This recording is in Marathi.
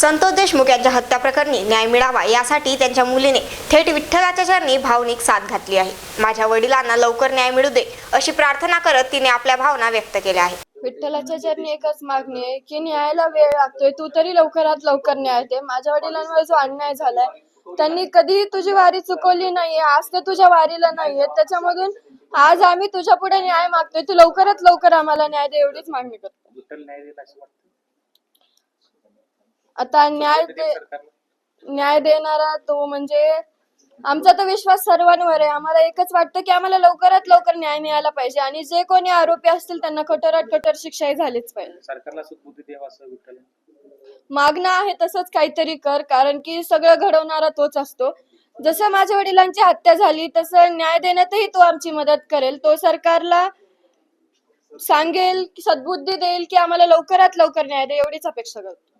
संतोष देशमुख यांच्या हत्या प्रकरणी न्याय मिळावा यासाठी त्यांच्या मुलीने थेट विठ्ठलाच्या चरणी भावनिक साथ घातली आहे. माझ्या वडिलांना लवकर न्याय मिळू दे अशी प्रार्थना करत तिने आपल्या भावना व्यक्त केल्या आहेत. विठ्ठलाच्या चरणी एकच मागणी आहे की न्यायाला वेळ लागतोय तू तरी लवकरात लवकर न्याय दे. माझ्या वडिलांवर जो अन्याय झालाय त्यांनी कधी तुझी वारी चुकवली नाहीये आज ते तुझ्या वारीला नाहीये त्याच्यामधून आज आम्ही तुझ्या पुढे न्याय मागतोय तू लवकरात लवकर आम्हाला न्याय दे एवढीच मागणी करतो विठ्ठल न्याय देईल असं वाटतं आता न्याय दे न्याय देणारा तो म्हणजे आमचा तर विश्वास सर्वांवर आहे. आम्हाला एकच वाटतं की आम्हाला लवकरात लवकर न्याय मिळाला पाहिजे आणि जे कोणी आरोपी असतील त्यांना कठोरात कठोर शिक्षाही झालीच पाहिजे. सरकारला सुद्बुद्धी द्यावा असं विठ्ठल? मागणं आहे तसंच काहीतरी कर कारण की सगळं घडवणारा तोच असतो. जसं माझ्या वडिलांची हत्या झाली तसं न्याय देण्यातही तो आमची मदत करेल. तो सरकारला सांगेल सद्बुद्धी देईल की आम्हाला लवकरात लवकर न्याय दे एवढीच अपेक्षा करतो.